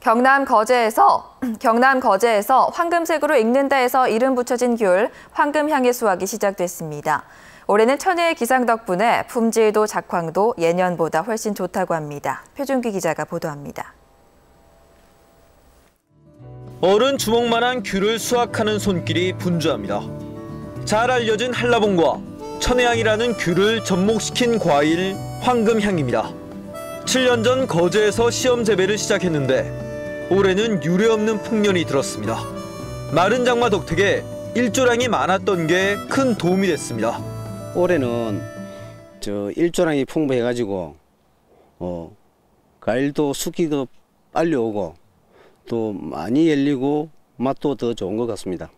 경남 거제에서 경남 거제에서 황금색으로 익는다 해서 이름 붙여진 귤 황금향의 수확이 시작됐습니다. 올해는 천혜의 기상 덕분에 품질도 작황도 예년보다 훨씬 좋다고 합니다. 표준기 기자가 보도합니다. 어른 주먹만한 귤을 수확하는 손길이 분주합니다. 잘 알려진 한라봉과 천혜향이라는 귤을 접목시킨 과일 황금향입니다. 7년 전 거제에서 시험 재배를 시작했는데 올해는 유례없는 풍년이 들었습니다. 마른 장마 덕택에 일조량이 많았던 게 큰 도움이 됐습니다. 올해는 저 일조량이 풍부해가지고 어 과일도 수기도 빨리 오고 또 많이 열리고 맛도 더 좋은 것 같습니다.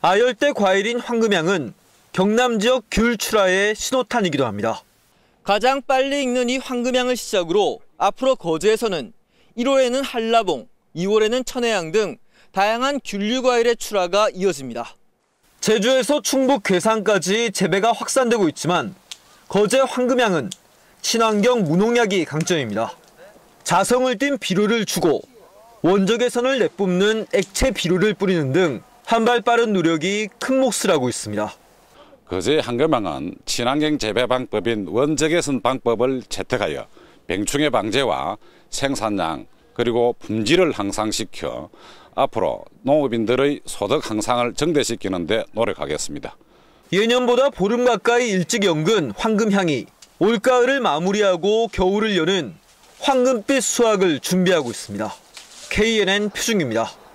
아열대 과일인 황금향은 경남 지역 귤 출하의 신호탄이기도 합니다. 가장 빨리 익는 이 황금향을 시작으로 앞으로 거제에서는 1월에는 한라봉, 2월에는 천혜향 등 다양한 귤류 과일의 출하가 이어집니다. 제주에서 충북 괴산까지 재배가 확산되고 있지만 거제 황금향은 친환경 무농약이 강점입니다. 자성을 띤 비료를 주고 원적외선을 내뿜는 액체 비료를 뿌리는 등 한 발 빠른 노력이 큰 몫을 하고 있습니다. 거제 한금향은 친환경 재배 방법인 원적외선 방법을 채택하여 병충해 방제와 생산량 그리고 품질을 향상시켜 앞으로 농업인들의 소득 향상을 증대시키는 데 노력하겠습니다. 예년보다 보름 가까이 일찍 연근 황금향이 올가을을 마무리하고 겨울을 여는 황금빛 수확을 준비하고 있습니다. KNN 표준입니다.